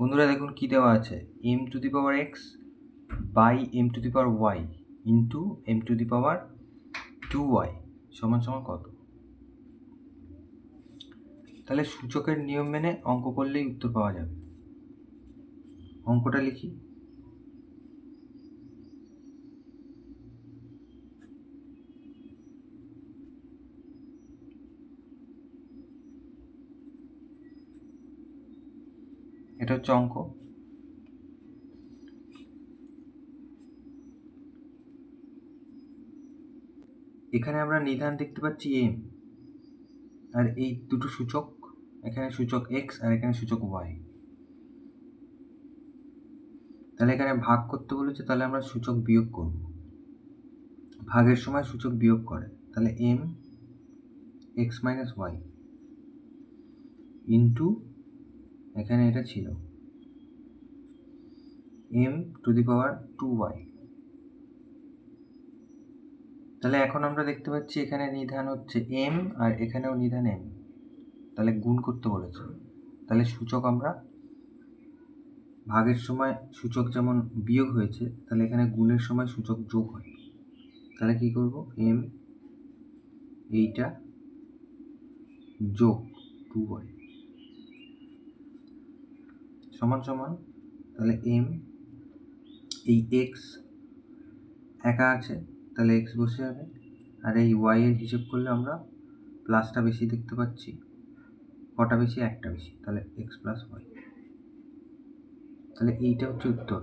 বন্ধুরা, দেখুন কী দেওয়া আছে। M to the power X by M to the power Y into M to the power two Y সমান সমান কত? তাহলে সূচকের নিয়ম মেনে অঙ্ক করলেই উত্তর পাওয়া যাবে। অঙ্কটা লিখি। এটা হচ্ছে অঙ্ক। এখানে আমরা নিধান দেখতে পাচ্ছি এম আর এই দুটো সূচক, এখানে সূচক এক্স আর এখানে সূচক ওয়াই তাহলে এখানে ভাগ করতে বলেছে, তাহলে আমরা সূচক বিয়োগ করব। ভাগের সময় সূচক বিয়োগ করে, তাহলে M X minus Y into এখানে এটা ছিল। M to the power two Y তাহলে এখন আমরা দেখতে পাচ্ছি এখানে নিধান হচ্ছে এম আর এখানেও নিধান এম তাহলে গুণ করতে বলেছে। তাহলে সূচক আমরা ভাগের সময় সূচক যেমন বিয়োগ হয়েছে, তাহলে এখানে গুণের সময় সূচক যোগ হয়। তাহলে কি করব? এম এইটা যোগ টু ওয়াই সমান সমান, তাহলে এম এই এক্স একা আছে, তাহলে এক্স বসে যাবে আর এই ওয়াইয়ের হিসেব করলে আমরা প্লাসটা বেশি দেখতে পাচ্ছি, কটা বেশি, একটা বেশি, তাহলে এক্স প্লাস ওয়াই তাহলে এইটা হচ্ছে উত্তর।